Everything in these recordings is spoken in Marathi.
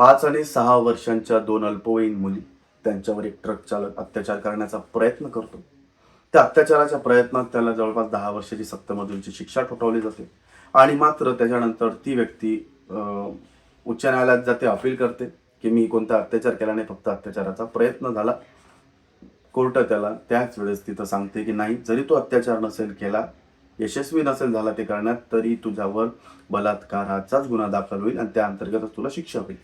पाच आणि सहा वर्षांच्या दोन अल्पवयीन मुली त्यांच्यावर एक ट्रक चालक अत्याचार करण्याचा प्रयत्न करतो. त्या अत्याचाराच्या प्रयत्नात त्याला जवळपास दहा वर्षाची सक्तमजुरीची शिक्षा ठोठावली जाते आणि मात्र त्याच्यानंतर ती व्यक्ती उच्च न्यायालयात जाते अपील करते की मी कोणता अत्याचार केला नाही फक्त अत्याचाराचा प्रयत्न झाला. कोर्ट त्याला त्याच वेळेस तिथं सांगते की नाही जरी तो अत्याचार नसेल केला यशस्वी नसेल झाला ते करण्यात तरी तुझ्यावर बलात्काराचाच गुन्हा दाखल होईल आणि त्या अंतर्गतच तुला शिक्षा होईल.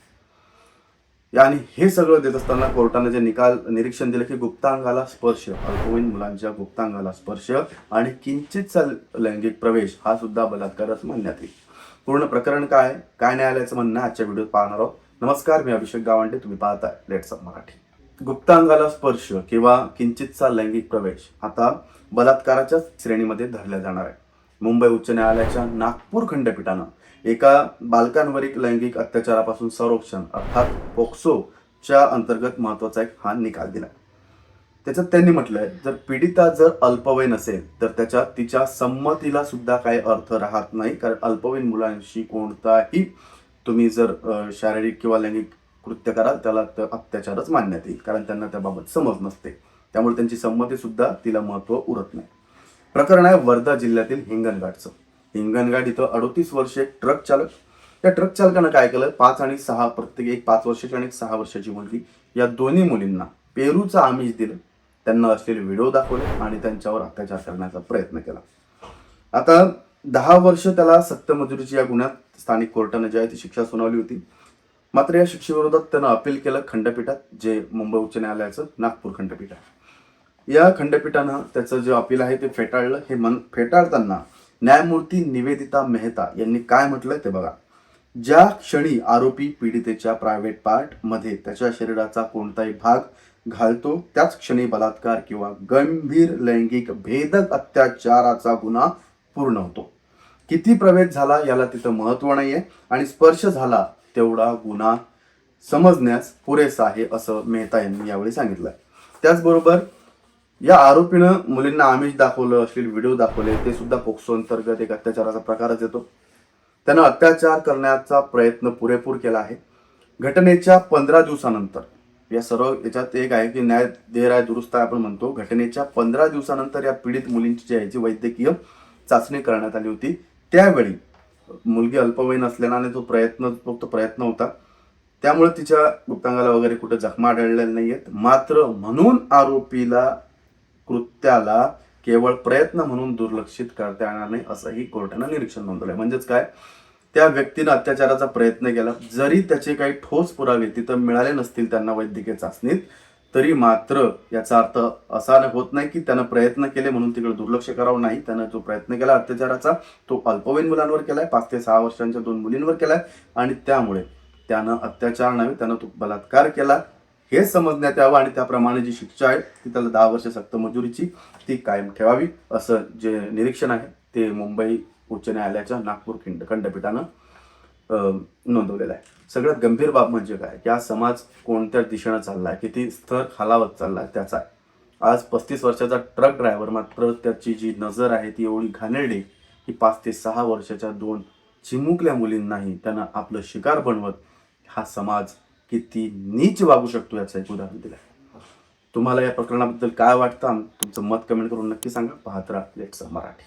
आणि हे सगळं देत असताना कोर्टाने जे निकाल निरीक्षण दिलं की गुप्तांगाला स्पर्श. अल्पवयीन मुलांच्या गुप्तांगाला स्पर्श आणि किंचितचा लैंगिक प्रवेश हा सुद्धा बलात्कारच मानण्यात येईल. पूर्ण प्रकरण काय काय न्यायालयाचं म्हणणं आजच्या व्हिडिओत पाहणार आहोत. नमस्कार मी अभिषेक गावंडे तुम्ही पाहताय लेट्स अप मराठी. गुप्तांगाला स्पर्श किंवा किंचितचा लैंगिक प्रवेश आता बलात्काराच्याच श्रेणीमध्ये धरला जाणार आहे. मुंबई उच्च न्यायालयाच्या नागपूर खंडपीठानं एका बालकांवरील लैंगिक अत्याचारापासून संरक्षण अर्थात पोक्सोच्या अंतर्गत महत्त्वाचा एक हा निकाल दिला. त्याच्यात त्यांनी म्हटलंय जर पीडिता जर अल्पवयीन असेल तर त्याच्यात तिच्या संमतीला सुद्धा काही अर्थ राहत नाही कारण अल्पवयीन मुलांशी कोणताही तुम्ही जर शारीरिक किंवा लैंगिक कृत्य कराल त्याला तर अत्याचारच मानण्यात येईल कारण त्यांना त्याबाबत समज नसते. त्यामुळे त्यांची संमतीसुद्धा तिला महत्त्व उरत नाही. प्रकरण आहे वर्धा जिल्ह्यातील हिंगणघाटचं. हिंगणघाट इथं अडोतीस वर्षे एक ट्रक चालक त्या ट्रक चालकानं काय केलं? पाच आणि सहा प्रत्येक एक पाच वर्षाची आणि एक सहा वर्षाची मुलगी या दोन्ही मुलींना पेरूचं आमिष दिलं. त्यांना असलेले व्हिडिओ दाखवले आणि त्यांच्यावर अत्याचार करण्याचा प्रयत्न केला. आता दहा वर्ष त्याला सक्तमजुरीची या गुन्ह्यात स्थानिक कोर्टाने जी आहे ती शिक्षा सुनावली होती. मात्र या शिक्षेविरोधात त्यानं अपील केलं खंडपीठात जे मुंबई उच्च न्यायालयाचं नागपूर खंडपीठ आहे. या खंडपीठानं त्याचं जे अपील आहे ते फेटाळलं. हे मन फेटाळताना न्यायमूर्ती निवेदिता मेहता यांनी काय म्हटलंय ते बघा. ज्या क्षणी आरोपी पीडितेच्या प्रायव्हेट पार्टमध्ये त्याच्या शरीराचा कोणताही भाग घालतो त्याच क्षणी बलात्कार किंवा गंभीर लैंगिक भेदक अत्याचाराचा गुन्हा पूर्ण होतो. किती प्रवेश झाला याला तिथं महत्त्व आहे आणि स्पर्श झाला तेवढा गुन्हा समजण्यास पुरेसा आहे असं मेहता यांनी यावेळी सांगितलं त्याचबरोबर या आरोपीनं मुलींना आमिष दाखवलं असलेले व्हिडिओ दाखवले ते सुद्धा पोक्सो अंतर्गत एक अत्याचाराचा प्रकारच येतो. त्यानं अत्याचार करण्याचा प्रयत्न पुरेपूर केला आहे. घटनेच्या पंधरा दिवसानंतर या सर्व याच्यात एक आहे की न्याय देह राय दुरुस्त आहे आपण म्हणतो घटनेच्या पंधरा दिवसानंतर या पीडित मुलींची जी आहे जी वैद्यकीय चाचणी करण्यात आली होती त्यावेळी मुलगी अल्पवयीन असल्याने तो प्रयत्न फक्त प्रयत्न होता. त्यामुळे तिच्या गुप्तांगाला वगैरे कुठे जखमा आढळलेल्या नाही आहेत मात्र म्हणून आरोपीला कृत्याला केवळ प्रयत्न म्हणून दुर्लक्षित करता येणार नाही असंही कोर्टानं निरीक्षण नोंदवलं आहे म्हणजेच काय? त्या व्यक्तीनं अत्याचाराचा प्रयत्न केला. जरी त्याचे काही ठोस पुरावे तिथं मिळाले नसतील त्यांना वैद्यकीय चाचणीत तरी मात्र याचा अर्थ असा होत नाही की त्यानं प्रयत्न केले म्हणून तिकडे दुर्लक्ष करावं नाही. त्यानं जो प्रयत्न केला अत्याचाराचा तो अल्पवयीन मुलांवर केलाय पाच ते सहा वर्षांच्या दोन मुलींवर केलाय. आणि त्यामुळे त्यानं अत्याचार नव्हे त्यानं तो बलात्कार केला. हे समजण्यात यावं आणि त्याप्रमाणे जी शिक्षा आहे ती त्याला दहा वर्ष सक्त मजुरीची ती कायम ठेवावी असं जे निरीक्षण आहे ते मुंबई उच्च न्यायालयाच्या नागपूर खिंड खंडपीठानं नोंदवलेलं आहे. सगळ्यात गंभीर बाब म्हणजे काय? की आज समाज कोणत्या दिशेनं चालला आहे किती स्तर खालावत चालला आहे त्याचा आहे. आज पस्तीस वर्षाचा ट्रक ड्रायव्हर मात्र त्याची जी नजर आहे ती एवढी घाणेरडी की पाच ते सहा वर्षाच्या दोन चिमुकल्या मुलींनाही त्यांना आपलं शिकार बनवत हा समाज किती नीच वागू शकतो याचं एक उदाहरण दिलं तुम्हाला या प्रकरणाबद्दल काय वाटतं? तुमचं मत कमेंट करून नक्की सांगा. पाहत राहा. लेट्स मराठी.